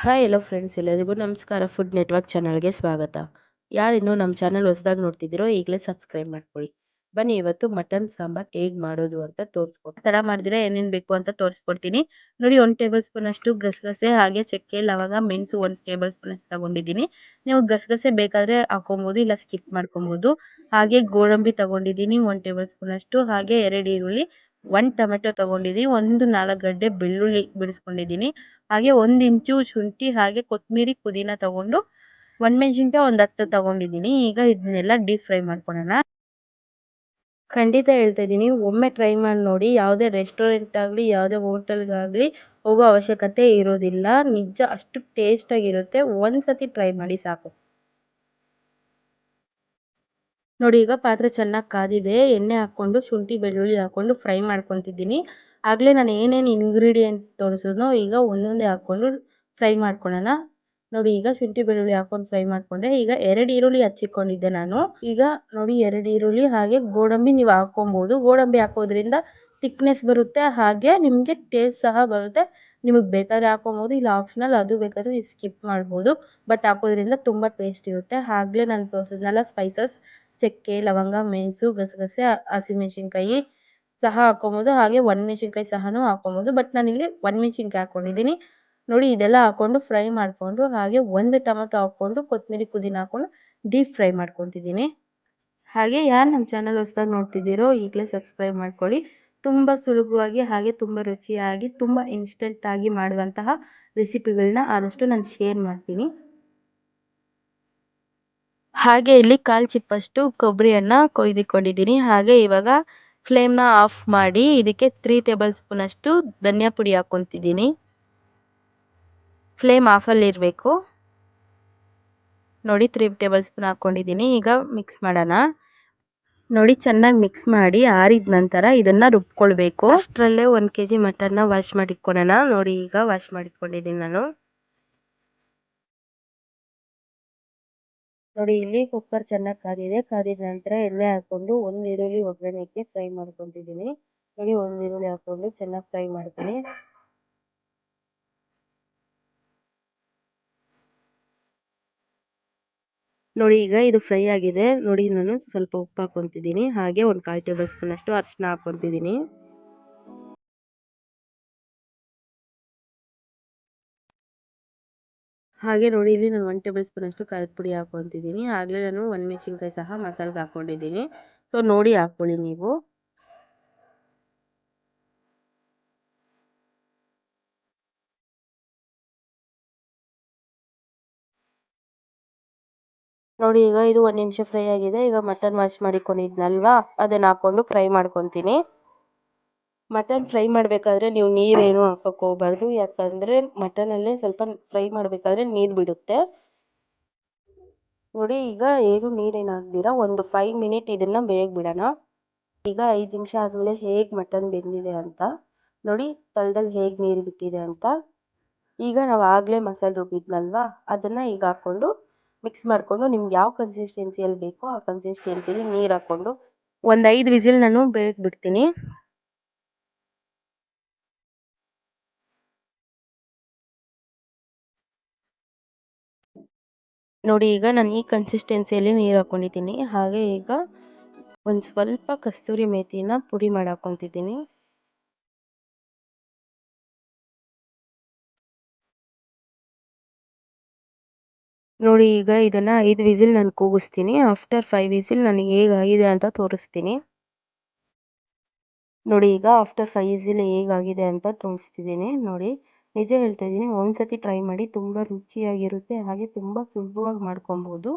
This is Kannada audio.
ಹಾಯ್ ಎಲ್ಲೋ ಫ್ರೆಂಡ್ಸ್ ಎಲ್ಲರಿಗೂ ನಮಸ್ಕಾರ. ಫುಡ್ ನೆಟ್ವರ್ಕ್ ಚಾನಲ್ಗೆ ಸ್ವಾಗತ. ಯಾರಿನ್ನೂ ನಮ್ಮ ಚಾನಲ್ ಹೊಸದಾಗಿ ನೋಡ್ತಿದ್ದೀರೋ, ಈಗಲೇ ಸಬ್ಸ್ಕ್ರೈಬ್ ಮಾಡ್ಕೊಳ್ಳಿ. ಬನ್ನಿ, ಇವತ್ತು ಮಟನ್ ಸಾಂಬಾರ್ ಹೇಗೆ ಮಾಡೋದು ಅಂತ ತೋರಿಸ್ಕೊಡ್ತೀನಿ. ಥರ ಮಾಡಿದ್ರೆ ಏನೇನು ಬೇಕು ಅಂತ ತೋರಿಸ್ಕೊಡ್ತೀನಿ. ನೋಡಿ, ಒಂದು ಟೇಬಲ್ ಸ್ಪೂನ್ ಅಷ್ಟು ಗಸಗಸೆ ಹಾಗೆ ಚಕ್ಕೆ ಲವಂಗ ಮೆಣಸು ಒಂದು ಟೇಬಲ್ ಸ್ಪೂನ್ ಅಷ್ಟು ತಗೊಂಡಿದ್ದೀನಿ. ನೀವು ಗಸಗಸೆ ಬೇಕಾದರೆ ಹಾಕೊಬೋದು ಇಲ್ಲ ಸ್ಕಿಪ್ ಮಾಡ್ಕೊಬೋದು. ಹಾಗೆ ಗೋಡಂಬಿ ತಗೊಂಡಿದ್ದೀನಿ, ಒಂದು ಟೇಬಲ್ ಸ್ಪೂನ್ ಅಷ್ಟು. ಹಾಗೆ ಎರಡು ಈರುಳ್ಳಿ ಒಂದು ಟೊಮೆಟೊ ತಗೊಂಡಿದ್ದೀನಿ ಒಂದು ನಾಲ್ಕು ಗಡ್ಡೆ ಬೆಳ್ಳುಳ್ಳಿ ಬಿಡಿಸ್ಕೊಂಡಿದ್ದೀನಿ ಹಾಗೆ ಒಂದು ಇಂಚು ಶುಂಠಿ, ಹಾಗೆ ಕೊತ್ತಂಬರಿ ಪುದೀನ ತಗೊಂಡು ಒಣಮೆಣ್ಸಿನ್ಕಾಯಿ ಒಂದು ಹತ್ತು ತಗೊಂಡಿದ್ದೀನಿ ಈಗ ಇದನ್ನೆಲ್ಲ ಡೀಪ್ ಫ್ರೈ ಮಾಡ್ಕೊಳ್ಳೋಣ ಖಂಡಿತ ಹೇಳ್ತಾ ಇದ್ದೀನಿ, ಒಮ್ಮೆ ಟ್ರೈ ಮಾಡಿ ನೋಡಿ, ಯಾವುದೇ ರೆಸ್ಟೋರೆಂಟ್ ಆಗಲಿ, ಯಾವುದೇ ಹೋಟೆಲ್ಗಾಗಲಿ ಹೋಗೋ ಅವಶ್ಯಕತೆ ಇರೋದಿಲ್ಲ. ನಿಜ ಅಷ್ಟು ಟೇಸ್ಟಾಗಿರುತ್ತೆ ಒಂದು ಸತಿ ಟ್ರೈ ಮಾಡಿ ಸಾಕು. ನೋಡಿ, ಈಗ ಪಾತ್ರೆ ಚೆನ್ನಾಗಿ ಕಾದಿದೆ. ಎಣ್ಣೆ ಹಾಕ್ಕೊಂಡು, ಶುಂಠಿ, ಬೆಳ್ಳುಳ್ಳಿ ಹಾಕ್ಕೊಂಡು ಫ್ರೈ ಮಾಡ್ಕೊತಿದ್ದೀನಿ. ಆಗಲೇ ನಾನು ಏನೇನು ಇಂಗ್ರೀಡಿಯೆಂಟ್ಸ್ ತೋರಿಸಿದ್ನೋ ಈಗ ಒಂದೊಂದೇ ಹಾಕ್ಕೊಂಡು ಫ್ರೈ ಮಾಡ್ಕೊಳ್ಳೋಣ ನೋಡಿ, ಈಗ ಶುಂಠಿ, ಬೆಳ್ಳುಳ್ಳಿ ಹಾಕೊಂಡು ಫ್ರೈ ಮಾಡಿಕೊಂಡೆ. ಈಗ ಎರಡು ಈರುಳ್ಳಿ ಹಚ್ಚಿಕೊಂಡಿದ್ದೆ ನಾನು. ಈಗ ನೋಡಿ, ಎರಡು ಈರುಳ್ಳಿ ಹಾಗೆ ಗೋಡಂಬಿ ನೀವು ಹಾಕ್ಕೊಬೋದು. ಗೋಡಂಬಿ ಹಾಕೋದ್ರಿಂದ ತಿಕ್ನೆಸ್ ಬರುತ್ತೆ, ಹಾಗೆ ನಿಮಗೆ ಟೇಸ್ಟ್ ಸಹ ಬರುತ್ತೆ. ನಿಮಗೆ ಬೇಕಾದ್ರೆ ಹಾಕೊಬೋದು ಇಲ್ಲ ಆಪ್ಷನಲ್ ಅದು ಬೇಕಾದರೆ ನೀವು ಸ್ಕಿಪ್ ಮಾಡ್ಬೋದು. ಬಟ್ ಹಾಕೋದ್ರಿಂದ ತುಂಬ ಟೇಸ್ಟ್ ಇರುತ್ತೆ. ಆಗಲೇ ನಾನು ತೋರಿಸಿದ್ನಲ್ಲ ಸ್ಪೈಸಸ್ ಚಕ್ಕೆ, ಲವಂಗ, ಮೆಣಸು, ಗಸಗಸೆ, ಹಸಿಮೆಣ್ಸಿನ್ಕಾಯಿ ಸಹ ಹಾಕ್ಕೊಬೋದು. ಹಾಗೆ ಒಣಮೆಣ್ಸಿನ್ಕಾಯಿ ಸಹನೂ ಹಾಕ್ಕೊಬೋದು. ಬಟ್ ನಾನಿಲ್ಲಿ ಒಣಮೆಣ್ಸಿನ್ಕಾಯಿ ಹಾಕ್ಕೊಂಡಿದ್ದೀನಿ. ನೋಡಿ, ಇದೆಲ್ಲ ಹಾಕ್ಕೊಂಡು ಫ್ರೈ ಮಾಡಿಕೊಂಡು, ಹಾಗೆ ಒಂದು ಟೊಮೆಟೊ ಹಾಕ್ಕೊಂಡು ಕೊತ್ತಂಬರಿ ಪುದೀನ ಹಾಕ್ಕೊಂಡು ಡೀಪ್ ಫ್ರೈ ಮಾಡ್ಕೊತಿದ್ದೀನಿ. ಹಾಗೆ ಯಾರು ನಮ್ಮ ಚಾನಲ್ ಹೊಸದಾಗಿ ನೋಡ್ತಿದ್ದೀರೋ, ಈಗಲೇ ಸಬ್ಸ್ಕ್ರೈಬ್ ಮಾಡ್ಕೊಳ್ಳಿ. ತುಂಬ ಸುಲಭವಾಗಿ ಹಾಗೆ ತುಂಬ ರುಚಿಯಾಗಿ, ತುಂಬ ಇನ್ಸ್ಟೆಂಟಾಗಿ ಮಾಡುವಂತಹ ರೆಸಿಪಿಗಳನ್ನ ಆದಷ್ಟು ನಾನು ಶೇರ್ ಮಾಡ್ತೀನಿ. ಹಾಗೆ ಇಲ್ಲಿ ಕಾಲು ಚಿಪ್ಪಷ್ಟು ಕೊಬ್ಬರಿಯನ್ನು ಕೊಯ್ದುಕೊಂಡಿದ್ದೀನಿ. ಹಾಗೆ ಇವಾಗ ಫ್ಲೇಮ್ನ ಆಫ್ ಮಾಡಿ ಇದಕ್ಕೆ ತ್ರೀ ಟೇಬಲ್ ಸ್ಪೂನಷ್ಟು ಧನಿಯಾ ಪುಡಿ ಹಾಕ್ಕೊತಿದ್ದೀನಿ. ಫ್ಲೇಮ್ ಆಫಲ್ಲಿರಬೇಕು ನೋಡಿ ತ್ರೀ ಟೇಬಲ್ ಸ್ಪೂನ್ ಹಾಕ್ಕೊಂಡಿದ್ದೀನಿ. ಈಗ ಮಿಕ್ಸ್ ಮಾಡೋಣ. ನೋಡಿ ಚೆನ್ನಾಗಿ ಮಿಕ್ಸ್ ಮಾಡಿ ಆರಿದ ನಂತರ ಇದನ್ನು ರುಬ್ಕೊಳ್ಬೇಕು. ಅಷ್ಟರಲ್ಲೇ ಒಂದು ಕೆ ಜಿ ಮಟನ್ನ ವಾಶ್ ಮಾಡಿಟ್ಕೊಳ್ಳೋಣ ನೋಡಿ ಈಗ ವಾಶ್ ಮಾಡಿಟ್ಕೊಂಡಿದ್ದೀನಿ ನಾನು. ನೋಡಿ, ಇಲ್ಲಿ ಕುಕ್ಕರ್ ಚೆನ್ನಾಗಿ ಕಾದಿದೆ. ಕಾದಿದ ನಂತರ ಎಣ್ಣೆ ಹಾಕೊಂಡು ಒಂದು ಈರುಳ್ಳಿ ಒಗ್ಗರಣೆಗೆ ಫ್ರೈ ಮಾಡ್ಕೊತಿದ್ದೀನಿ. ನೋಡಿ, ಒಂದು ಈರುಳ್ಳಿ ಹಾಕೊಂಡು ಚೆನ್ನಾಗಿ ಫ್ರೈ ಮಾಡ್ತೀನಿ. ನೋಡಿ, ಈಗ ಇದು ಫ್ರೈ ಆಗಿದೆ. ನೋಡಿ, ನಾನು ಸ್ವಲ್ಪ ಉಪ್ಪು ಹಾಕೊತಿದ್ದೀನಿ ಹಾಗೆ ಒಂದು ಕಾಲು ಟೇಬಲ್ ಸ್ಪೂನ್ ಅಷ್ಟು ಅರಿಶಿನ ಹಾಕ್ಕೊತಿದ್ದೀನಿ. ಹಾಗೆ ನೋಡಿ, ಇಲ್ಲಿ ನಾನು ಒನ್ ಟೇಬಲ್ ಸ್ಪೂನ್ ಅಷ್ಟು ಖಾರದ ಪುಡಿ ಹಾಕೊಂತಿದ್ದೀನಿ. ಆಗಲೇ ನಾನು ಮೆಣಸಿನ್ಕಾಯಿ ಸಹ ಮಸಾಲೆಗೆ ಹಾಕ್ಕೊಂಡಿದ್ದೀನಿ ಸೊ ನೋಡಿ ಹಾಕ್ಕೊಳ್ಳಿ ನೀವು. ನೋಡಿ, ಈಗ ಇದು ಒಂದು ನಿಮಿಷ ಫ್ರೈ ಆಗಿದೆ. ಈಗ ಮಟನ್ ವಾಶ್ ಮಾಡಿಕೊಂಡಿದ್ನಲ್ವಾ? ಅದನ್ನು ಹಾಕ್ಕೊಂಡು ಫ್ರೈ ಮಾಡ್ಕೊತೀನಿ. ಮಟನ್ ಫ್ರೈ ಮಾಡಬೇಕಾದ್ರೆ ನೀವು ನೀರೇನು ಹಾಕೋಕ್ಕೆ ಹೋಗ್ಬಾರ್ದು. ಯಾಕಂದರೆ ಮಟನಲ್ಲೇ ಸ್ವಲ್ಪ ಫ್ರೈ ಮಾಡಬೇಕಾದ್ರೆ ನೀರು ಬಿಡುತ್ತೆ. ನೋಡಿ, ಈಗ ಏನು ನೀರೇನು ಹಾಕ್ದಿರ? ಒಂದು ಫೈವ್ ಮಿನಿಟ್ ಇದನ್ನು ಬೇಗ ಬಿಡೋಣ. ಈಗ ಐದು ನಿಮಿಷ ಆದಮೇಲೆ ಹೇಗೆ ಮಟನ್ ಬೆಂದಿದೆ ಅಂತ. ನೋಡಿ ತಳದಲ್ಲಿ ಹೇಗೆ ನೀರು ಬಿಟ್ಟಿದೆ ಅಂತ. ಈಗ ನಾವು ಆಗಲೇ ಮಸಾಲೆ ರುಬ್ಬಿದ್ನಲ್ವಾ? ಅದನ್ನು ಈಗ ಹಾಕ್ಕೊಂಡು ಮಿಕ್ಸ್ ಮಾಡಿಕೊಂಡು ನಿಮ್ಗೆ ಯಾವ ಕನ್ಸಿಸ್ಟೆನ್ಸಿಯಲ್ಲಿ ಬೇಕೋ ಆ ಕನ್ಸಿಸ್ಟೆನ್ಸಿಲಿ ನೀರು ಹಾಕ್ಕೊಂಡು ಒಂದು ಐದು ವಿಸಿಲ್ ನಾನು ಬೇಗ ಬಿಡ್ತೀನಿ. ನೋಡಿ, ಈಗ ನಾನು ಈ ಕನ್ಸಿಸ್ಟೆನ್ಸಿಯಲ್ಲಿ ನೀರು ಹಾಕ್ಕೊಂಡಿದ್ದೀನಿ. ಹಾಗೆ ಈಗ ಒಂದು ಸ್ವಲ್ಪ ಕಸ್ತೂರಿ ಮೇಥಿನ ಪುಡಿ ಮಾಡಿ ಹಾಕ್ಕೊತಿದ್ದೀನಿ ನೋಡಿ, ಈಗ ಇದನ್ನು ಐದು ವಿಸಿಲ್ ನಾನು ಕೂಗಿಸ್ತೀನಿ. ಆಫ್ಟರ್ ಫೈವ್ ವಿಸಿಲ್ ನಾನು ಹೇಗಾಗಿದೆ ಅಂತ ತೋರಿಸ್ತೀನಿ. ನೋಡಿ, ಈಗ ಆಫ್ಟರ್ ಫೈವ್ ವಿಸಿಲ್ ಹೇಗಾಗಿದೆ ಅಂತ ತೋರಿಸ್ತಿದ್ದೀನಿ. ನೋಡಿ ನಿಜ ಹೇಳ್ತಾ ಇದ್ದೀನಿ ಒಂದು ಟ್ರೈ ಮಾಡಿ ತುಂಬ ರುಚಿಯಾಗಿರುತ್ತೆ ಹಾಗೆ ತುಂಬ ಸುಲಭವಾಗಿ ಮಾಡ್ಕೊಬೋದು.